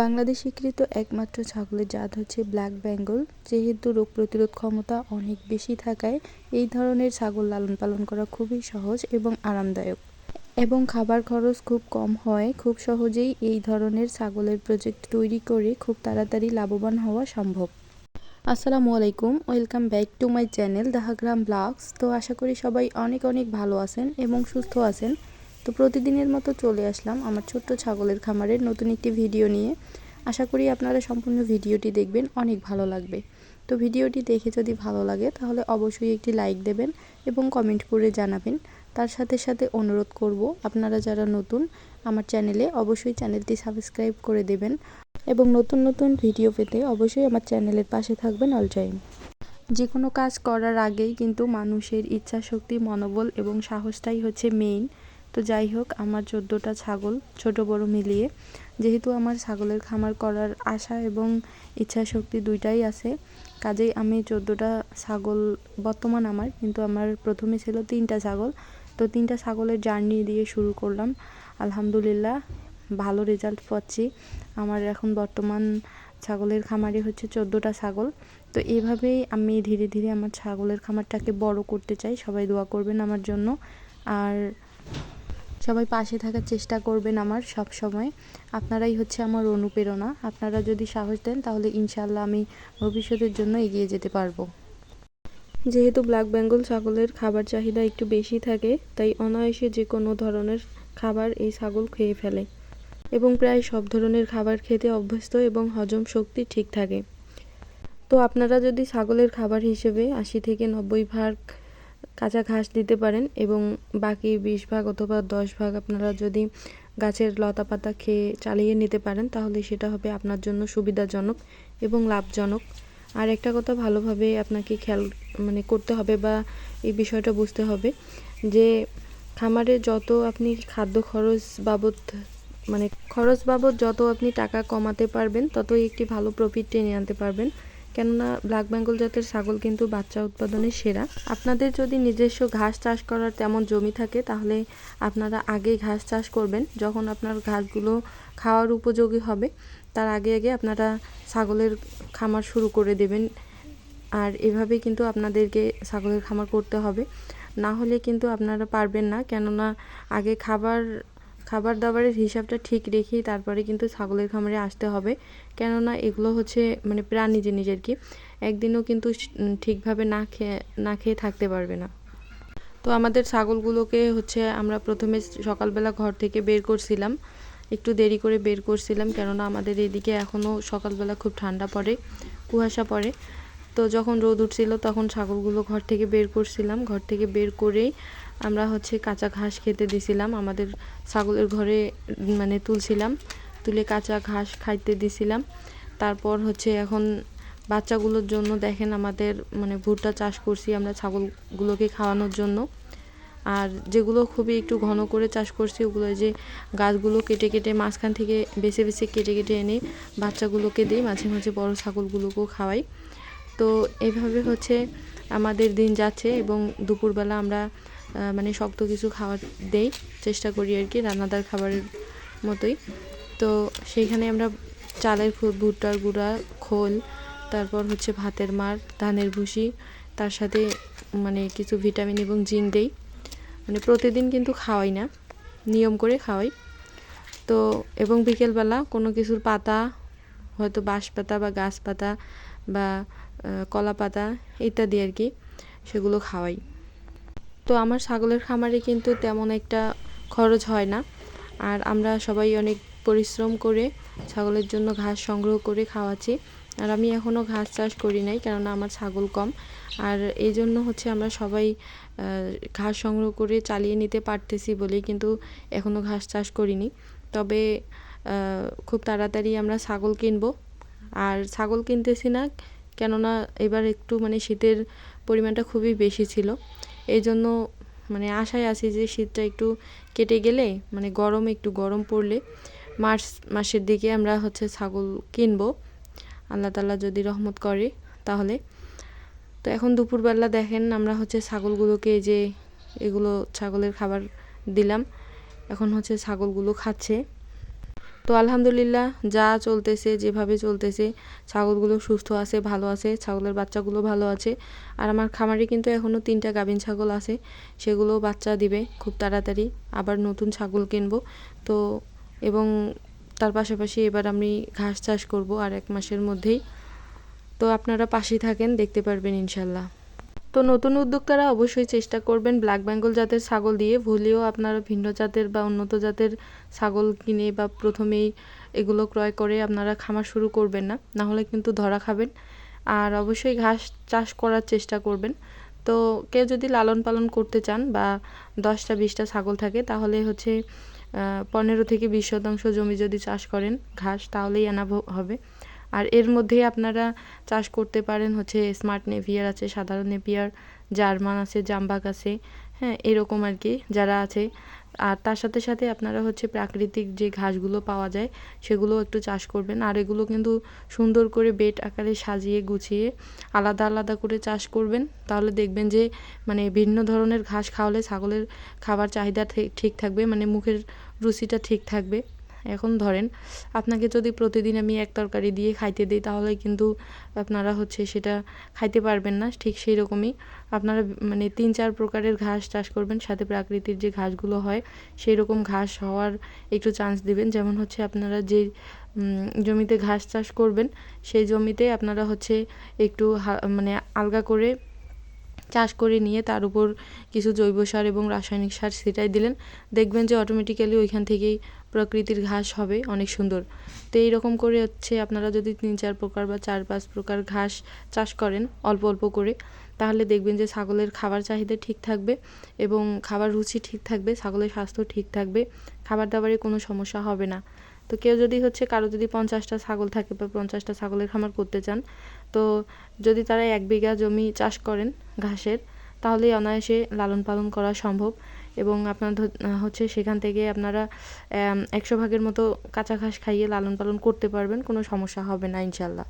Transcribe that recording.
বাংলাদেশ স্বীকৃত একমাত্র ছাগলের জাত হচ্ছে ব্ল্যাক বেঙ্গল। যেহেতু রোগ প্রতিরোধ ক্ষমতা অনেক বেশি থাকায় এই ধরনের ছাগল লালন পালন করা খুবই সহজ এবং আরামদায়ক। এবং খাবার খরচ খুব কম হয়, খুব সহজেই এই ধরনের ছাগলের প্রজেক্ট তৈরি করে খুব তাড়াতাড়ি লাভবান হওয়া সম্ভব। আসসালামু আলাইকুম, welcome back to my channel Dahagram vlogs. তো আশা করি সবাই অনেক অনেক ভালো আছেন এবং সুস্থ আছেন। তো প্রতিদিনের মতো চলে আসলাম আমার ছোট্ট ছাগলের খামারের নতুন একটি ভিডিও নিয়ে। আশা করি আপনারা সম্পূর্ণ ভিডিওটি দেখবেন, অনেক ভালো লাগবে। তো ভিডিওটি দেখে যদি ভালো লাগে তাহলে অবশ্যই একটি লাইক দেবেন এবং কমেন্ট করে জানাবেন। তার সাথে সাথে অনুরোধ করব, আপনারা যারা নতুন আমার চ্যানেলে অবশ্যই চ্যানেলটি সাবস্ক্রাইব করে দেবেন এবং নতুন নতুন ভিডিও পেতে অবশ্যই আমার চ্যানেলের পাশে থাকবেন অল টাইম। যে কোনো কাজ করার আগেই কিন্তু মানুষের ইচ্ছা শক্তি মনোবল এবং সাহসটাই হচ্ছে মেইন তো যাই হোক, আমার চোদ্দোটা ছাগল, ছোট বড় মিলিয়ে। যেহেতু আমার ছাগলের খামার করার আশা এবং ইচ্ছা শক্তি দুইটাই আছে, কাজেই আমি চোদ্দোটা ছাগল, বর্তমান আমার, কিন্তু আমার প্রথমে ছিল তিনটা ছাগল। তো তিনটা ছাগলের জার্নি দিয়ে শুরু করলাম। আলহামদুলিল্লাহ, ভালো রেজাল্ট পাচ্ছি। আমার এখন বর্তমান ছাগলের খামারে হচ্ছে চোদ্দোটা ছাগল। তো এইভাবেই আমি ধীরে ধীরে আমার ছাগলের খামারটাকে বড় করতে চাই। সবাই দোয়া করবেন আমার জন্য। আর সবাই পাশে থাকার চেষ্টা করবেন আমার সব সময়। আপনারাই হচ্ছে আমার অনুপ্রেরণা। আপনারা যদি সাহস দেন তাহলে ইনশাল্লাহ আমি ভবিষ্যতের জন্য এগিয়ে যেতে পারব। যেহেতু ব্ল্যাক বেঙ্গল ছাগলের খাবার চাহিদা একটু বেশি থাকে, তাই অনায়াসে যে কোনো ধরনের খাবার এই ছাগল খেয়ে ফেলে এবং প্রায় সব ধরনের খাবার খেতে অভ্যস্ত এবং হজম শক্তি ঠিক থাকে। তো আপনারা যদি ছাগলের খাবার হিসেবে আশি থেকে নব্বই ভাগ কাঁচা ঘাস দিতে পারেন এবং বাকি বিশ ভাগ অথবা দশ ভাগ আপনারা যদি গাছের লতা পাতা খেয়ে চালিয়ে নিতে পারেন, তাহলে সেটা হবে আপনার জন্য সুবিধাজনক এবং লাভজনক। আর একটা কথা ভালোভাবে আপনাকে খেয়াল মানে করতে হবে বা এই বিষয়টা বুঝতে হবে যে খামারে যত আপনি খাদ্য খরচ বাবদ মানে খরচ বাবদ যত আপনি টাকা কমাতে পারবেন, ততই একটি ভালো প্রফিট টেনে আনতে পারবেন। কেননা ব্ল্যাক বেঙ্গল জাতের ছাগল কিন্তু বাচ্চা উৎপাদনে সেরা। আপনাদের যদি নিজস্ব ঘাস চাষ করার তেমন জমি থাকে, তাহলে আপনারা আগে ঘাস চাষ করবেন। যখন আপনার ঘাসগুলো খাওয়ার উপযোগী হবে, তার আগে আগে আপনারা ছাগলের খামার শুরু করে দেবেন। আর এভাবে কিন্তু আপনাদেরকে ছাগলের খামার করতে হবে। না হলে কিন্তু আপনারা পারবেন না। কেননা আগে খাবার খাবার দাবারের হিসাবটা ঠিক রেখেই তারপরে কিন্তু ছাগলের খামারে আসতে হবে। কেননা এগুলো হচ্ছে মানে প্রাণী জিনিস আর কি। একদিনও কিন্তু ঠিকভাবে না খেয়ে না খেয়ে থাকতে পারবে না। তো আমাদের ছাগলগুলোকে হচ্ছে আমরা প্রথমে সকালবেলা ঘর থেকে বের করছিলাম। একটু দেরি করে বের করছিলাম কেননা আমাদের এদিকে এখনও সকালবেলা খুব ঠান্ডা পড়ে, কুয়াশা পড়ে। তো যখন রোদ উঠছিল তখন ছাগলগুলো ঘর থেকে বের করছিলাম। ঘর থেকে বের করেই আমরা হচ্ছে কাঁচা ঘাস খেতে দিছিলাম। আমাদের ছাগলের ঘরে মানে তুলছিলাম। তুলে কাঁচা ঘাস খাইতে দিছিলাম। তারপর হচ্ছে এখন বাচ্চাগুলোর জন্য দেখেন আমাদের মানে ভুট্টা চাষ করছি আমরা ছাগলগুলোকে খাওয়ানোর জন্য। আর যেগুলো খুবই একটু ঘন করে চাষ করছি, ওগুলো যে গাছগুলো কেটে কেটে মাঝখান থেকে বেছে বেছে কেটে কেটে এনে বাচ্চাগুলোকে দিই, মাঝে মাঝে বড় ছাগলগুলোকেও খাওয়াই। তো এভাবে হচ্ছে আমাদের দিন যাচ্ছে এবং দুপুরবেলা আমরা মানে শক্ত কিছু খাওয়ার দেই, চেষ্টা করি আর কি, রান্নাদার খাবারের মতোই। তো সেইখানে আমরা চালের ভুট্টার গুঁড়া, খোল, তারপর হচ্ছে ভাতের মার, ধানের ভুসি, তার সাথে মানে কিছু ভিটামিন এবং জিঙ্ক দেই। মানে প্রতিদিন কিন্তু খাওয়াই না, নিয়ম করে খাওয়াই। তো এবং বিকেলবেলা কোনো কিছুর পাতা, হয়তো বাঁশ পাতা বা গাছ পাতা বা কলা পাতা ইত্যাদি আর কি, সেগুলো খাওয়াই। তো আমার ছাগলের খামারে কিন্তু তেমন একটা খরচ হয় না। আর আমরা সবাই অনেক পরিশ্রম করে ছাগলের জন্য ঘাস সংগ্রহ করে খাওয়াচ্ছি। আর আমি এখনও ঘাস চাষ করি নাই, কেননা আমার ছাগল কম। আর এই জন্য হচ্ছে আমরা সবাই ঘাস সংগ্রহ করে চালিয়ে নিতে পারতেছি বলেই কিন্তু এখনও ঘাস চাষ করিনি। তবে খুব তাড়াতাড়ি আমরা ছাগল কিনবো। আর ছাগল কিনতেছি না, কেননা এবার একটু মানে শীতের পরিমাণটা খুবই বেশি ছিল। এই জন্য মানে আশায় আছি যে শীতটা একটু কেটে গেলে মানে গরম একটু গরম পড়লে মার্চ মাসের দিকে আমরা হচ্ছে ছাগল কিনবো। আল্লাহ তালা যদি রহমত করে তাহলে। তো এখন দুপুরবেলা দেখেন আমরা হচ্ছে ছাগলগুলোকে যে এগুলো ছাগলের খাবার দিলাম। এখন হচ্ছে ছাগলগুলো খাচ্ছে। তো আলহামদুলিল্লাহ যা চলতেছে, যেভাবে চলতেছে, ছাগলগুলো সুস্থ আছে, ভালো আছে, ছাগলের বাচ্চাগুলো ভালো আছে। আর আমার খামারে কিন্তু এখনও তিনটা গাভিন ছাগল আছে, সেগুলো বাচ্চা দিবে খুব তাড়াতাড়ি। আবার নতুন ছাগল কিনবো। তো এবং তার পাশাপাশি এবার আমি ঘাস চাষ করব আর এক মাসের মধ্যেই। তো আপনারা পাশেই থাকেন, দেখতে পারবেন ইনশাল্লাহ। তো নতুন উদ্যোক্তারা অবশ্যই চেষ্টা করবেন ব্ল্যাক বেঙ্গল জাতের ছাগল দিয়ে। ভুলেও আপনারা ভিন্ন জাতের বা উন্নত জাতের ছাগল কিনে বা প্রথমেই এগুলো ক্রয় করে আপনারা খামার শুরু করবেন না। না হলে কিন্তু ধরা খাবেন। আর অবশ্যই ঘাস চাষ করার চেষ্টা করবেন। তো কেউ যদি লালন পালন করতে চান বা দশটা, বিশটা ছাগল থাকে, তাহলে হচ্ছে পনেরো থেকে বিশ শতাংশ জমি যদি চাষ করেন ঘাস, তাহলেই আনা হবে। আর এর মধ্যেই আপনারা চাষ করতে পারেন হচ্ছে স্মার্ট নেভিয়ার আছে, সাধারণ নেভিয়ার, জার্মান আছে, জাম্বাক আছে হ্যাঁ এরকম আর কি যারা আছে। আর তার সাথে সাথে আপনারা হচ্ছে প্রাকৃতিক যে ঘাসগুলো পাওয়া যায় সেগুলো একটু চাষ করবেন। আর এগুলো কিন্তু সুন্দর করে বেড আকারে সাজিয়ে গুছিয়ে আলাদা আলাদা করে চাষ করবেন। তাহলে দেখবেন যে মানে ভিন্ন ধরনের ঘাস খাওয়ালে ছাগলের খাবার চাহিদা ঠিক থাকবে মানে মুখের রুচিটা ঠিক থাকবে। এখন ধরেন, আপনাকে যদি প্রতিদিন আমি এক তরকারি দিয়ে খাইতে দিই, তাহলে কিন্তু আপনারা হচ্ছে সেটা খাইতে পারবেন না, ঠিক সেই রকমই আপনারা মানে তিন চার প্রকারের ঘাস চাষ করবেন, সাথে প্রাকৃতিক যে ঘাসগুলো হয় সেই রকম ঘাস হওয়ার একটু চান্স দিবেন। যেমন হচ্ছে আপনারা যে জমিতে ঘাস চাষ করবেন, সেই জমিতে আপনারা হচ্ছে একটু মানে আলগা করে চাষ করে নিয়ে তার উপর কিছু জৈব সার এবং রাসায়নিক সার ছিটাই দিলেন। দেখবেন যে অটোমেটিক্যালি ওইখান থেকেই প্রকৃতির ঘাস হবে, অনেক সুন্দর। তো এইরকম করে হচ্ছে আপনারা যদি তিন, চার প্রকার বা চার, পাঁচ প্রকার ঘাস চাষ করেন, অল্প অল্প করে, তাহলে দেখবেন যে ছাগলের খাবার চাহিদা ঠিক থাকবে এবং খাবার রুচি ঠিক থাকবে, ছাগলের স্বাস্থ্য ঠিক থাকবে, খাবার দাবারে কোনো সমস্যা হবে না। তো কেউ যদি হচ্ছে কারও যদি পঞ্চাশটা ছাগল থাকে বা পঞ্চাশটা ছাগলের খামার করতে চান, তো যদি তারা এক বিঘা জমি চাষ করেন ঘাসের তাহলে অনায়াসে লালন পালন করা সম্ভব। এবং আপনার হচ্ছে সেখান থেকে আপনারা একশো ভাগের মতো কাঁচা ঘাস খাইয়ে লালন পালন করতে পারবেন, কোনো সমস্যা হবে না ইনশাল্লাহ